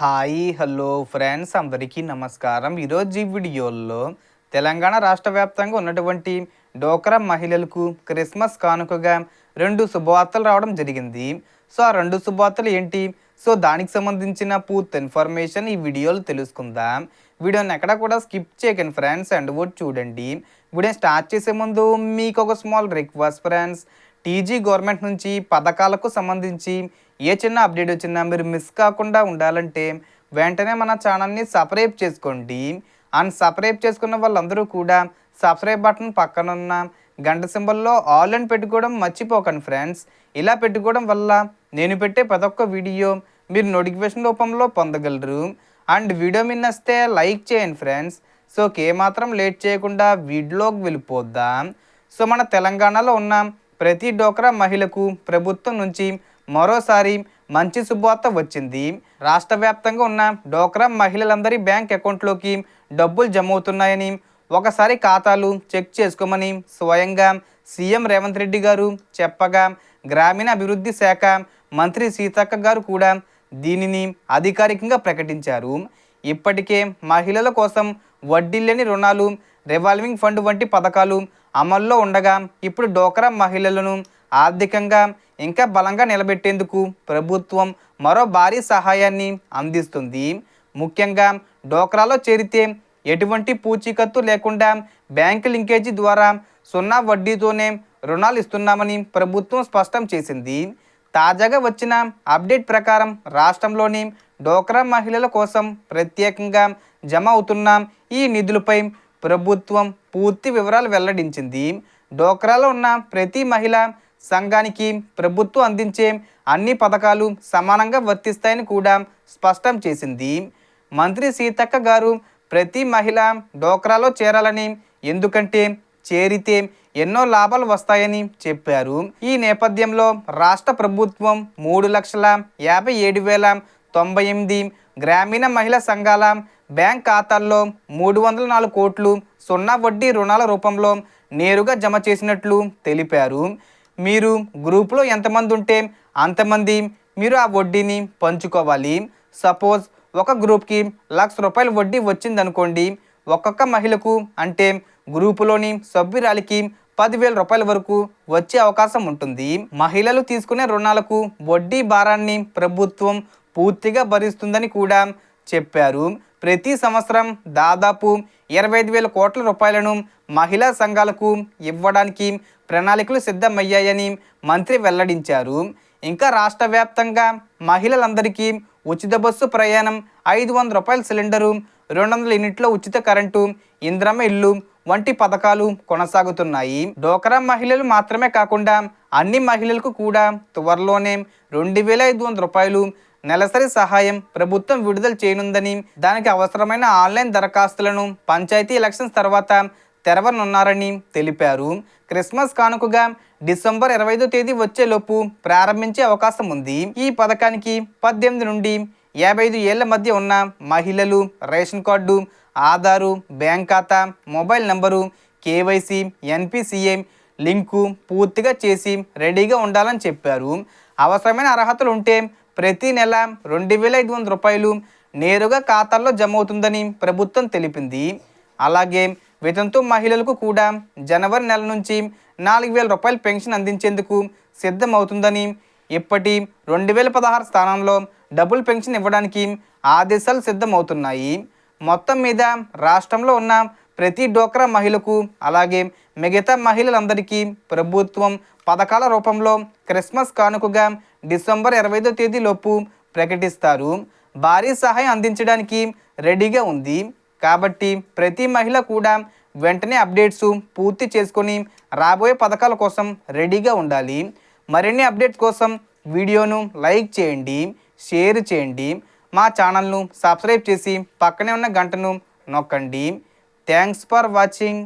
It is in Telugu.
Hi hello friends. అందరికీ నమస్కారం. ఈరోజు ఈ వీడియోలో తెలంగాణ రాష్ట్ర వ్యాప్తంగా ఉన్నటువంటి డోక్రా మహిళలకు క్రిస్మస్ కానుకగా రెండు శుభవార్తలు రావడం జరిగింది. సో ఆ రెండు శుభవార్తలు ఏంటి? సో దానికి సంబంధించిన పూర్తి ఇన్ఫర్మేషన్ ఈ వీడియోలో తెలుసుకుందాం. వీడియోని ఎక్కడ కూడా స్కిప్ చేయకండి ఫ్రెండ్స్ అండ్ కూడా చూడండి. వీడియో స్టార్ట్ చేసే ముందు మీకు ఒక small request friends. TG government నుంచి పథకాలకు సంబంధించి ఏ చిన్న అప్డేట్ వచ్చినా మీరు మిస్ కాకుండా ఉండాలంటే వెంటనే మన ఛానల్ని సబ్స్క్రైబ్ చేసుకోండి. అండ్ సబ్స్క్రైబ్ చేసుకున్న వాళ్ళందరూ కూడా సబ్స్క్రైబ్ బటన్ పక్కనున్న గంట సింబల్లో ఆల్ అని పెట్టుకోవడం మర్చిపోకండి ఫ్రెండ్స్. ఇలా పెట్టుకోవడం వల్ల నేను పెట్టే ప్రతి ఒక్క వీడియో మీరు నోటిఫికేషన్ రూపంలో పొందగలరు. అండ్ వీడియో మీ నచ్చితే లైక్ చేయండి ఫ్రెండ్స్. సో మాత్రం లేట్ చేయకుండా వీడియోకి వెళ్ళిపోద్దాం సో మన తెలంగాణలో ఉన్న ప్రతి డోక్రా మహిళకు ప్రభుత్వం నుంచి మరోసారి మంచి శుభవార్త వచ్చింది. రాష్ట్ర వ్యాప్తంగా ఉన్న డోక్రా మహిళలందరి బ్యాంక్ అకౌంట్లోకి డబ్బులు జమ అవుతున్నాయని ఒకసారి ఖాతాలు చెక్ చేసుకోమని స్వయంగా సీఎం రేవంత్ రెడ్డి గారు చెప్పగా గ్రామీణ అభివృద్ధి శాఖ మంత్రి సీతక్క గారు కూడా దీనిని అధికారికంగా ప్రకటించారు. ఇప్పటికే మహిళల కోసం వడ్డీ లేని రుణాలు రివాల్వింగ్ ఫండ్ వంటి పథకాలు అమల్లో ఉండగా ఇప్పుడు డోక్రా మహిళలను ఆర్థికంగా ఇంకా బలంగా నిలబెట్టేందుకు ప్రభుత్వం మరో భారీ సహాయాన్ని అందిస్తుంది. ముఖ్యంగా డోక్రాలో చేరితే ఎటువంటి పూచీకత్తు లేకుండా బ్యాంకు లింకేజీ ద్వారా సున్నా వడ్డీతోనే రుణాలు ఇస్తున్నామని ప్రభుత్వం స్పష్టం చేసింది. తాజాగా వచ్చిన అప్డేట్ ప్రకారం రాష్ట్రంలోని డోక్రా మహిళల కోసం ప్రత్యేకంగా జమ అవుతున్న ఈ నిధులపై ప్రభుత్వం పూర్తి వివరాలు వెల్లడించింది. డోక్రాలో ఉన్న ప్రతి మహిళ సంఘానికి ప్రభుత్వం అందించే అన్ని పథకాలు సమానంగా వర్తిస్తాయని కూడా స్పష్టం చేసింది. మంత్రి సీతక్క గారు ప్రతి మహిళ డోక్రాలో చేరాలని ఎందుకంటే చేరితే ఎన్నో లాభాలు వస్తాయని చెప్పారు. ఈ నేపథ్యంలో రాష్ట్ర ప్రభుత్వం మూడు లక్షల యాభై ఏడు వేల తొంభై ఎనిమిది గ్రామీణ మహిళా సంఘాల బ్యాంక్ ఖాతాల్లో మూడు వందల నాలుగు కోట్లు సున్నా వడ్డీ రుణాల రూపంలో నేరుగా జమ చేసినట్లు తెలిపారు. మీరు గ్రూప్లో ఎంతమంది ఉంటే అంతమంది మీరు ఆ వడ్డీని పంచుకోవాలి. సపోజ్ ఒక గ్రూప్కి లక్ష రూపాయల వడ్డీ వచ్చిందనుకోండి ఒక్కొక్క మహిళకు అంటే గ్రూపులోని సభ్యురాలికి పదివేల రూపాయల వరకు వచ్చే అవకాశం ఉంటుంది. మహిళలు తీసుకునే రుణాలకు వడ్డీ భారాన్ని ప్రభుత్వం పూర్తిగా భరిస్తుందని కూడా చెప్పారు. ప్రతి సంవత్సరం దాదాపు ఇరవై ఐదు వేల కోట్ల రూపాయలను మహిళా సంఘాలకు ఇవ్వడానికి ప్రణాళికలు సిద్ధమయ్యాయని మంత్రి వెల్లడించారు. ఇంకా రాష్ట్ర వ్యాప్తంగా మహిళలందరికీ ఉచిత బస్సు ప్రయాణం ఐదు వందల రూపాయల సిలిండరు రెండు వందల యూనిట్ల ఉచిత కరెంటు ఇంద్రమ ఇల్లు వంటి పథకాలు కొనసాగుతున్నాయి. డోకరా మహిళలు మాత్రమే కాకుండా అన్ని మహిళలకు కూడా త్వరలోనే రెండు వేల ఐదు వందల రూపాయలు నెలసరి సహాయం ప్రభుత్వం విడుదల చేయనుందని దానికి అవసరమైన ఆన్లైన్ దరఖాస్తులను పంచాయతీ ఎలక్షన్స్ తర్వాత తెరవనున్నారని తెలిపారు. క్రిస్మస్ కానుకగా డిసెంబర్ ఇరవై ఐదో తేదీ వచ్చేలోపు ప్రారంభించే అవకాశం ఉంది. ఈ పథకానికి పద్దెనిమిది నుండి యాభై ఐదు ఏళ్ళ మధ్య ఉన్న మహిళలు రేషన్ కార్డు ఆధారు బ్యాంక్ ఖాతా mobile number KYC NPCI link పూర్తిగా చేసి రెడీగా ఉండాలని చెప్పారు. అవసరమైన అర్హతలు ఉంటే ప్రతి నెల రెండు వేల ఐదు వందల రూపాయలు నేరుగా ఖాతాల్లో జమ అవుతుందని ప్రభుత్వం తెలిపింది. అలాగే వితంతు మహిళలకు కూడా జనవరి నెల నుంచి నాలుగు వేల రూపాయల పెన్షన్ అందించేందుకు సిద్ధమవుతుందని ఇప్పటి రెండు వేల పదహారు స్థానంలో డబుల్ పెన్షన్ ఇవ్వడానికి ఆదేశాలు సిద్ధమవుతున్నాయి. మొత్తం మీద రాష్ట్రంలో ఉన్న ప్రతి డోక్రా మహిళకు అలాగే మిగతా మహిళలందరికీ ప్రభుత్వం పథకాల రూపంలో క్రిస్మస్ కానుకగా డిసెంబర్ ఇరవైదో తేదీలోపు ప్రకటిస్తారు. భారీ సహాయం అందించడానికి రెడీగా ఉంది. కాబట్టి ప్రతి మహిళ కూడా వెంటనే అప్డేట్స్ పూర్తి చేసుకొని రాబోయే పథకాల కోసం రెడీగా ఉండాలి. మరిన్ని అప్డేట్స్ కోసం వీడియోను లైక్ చేయండి షేర్ చేయండి. మా ఛానల్ను సబ్స్క్రైబ్ చేసి పక్కనే ఉన్న గంటను నొక్కండి. Thanks for watching.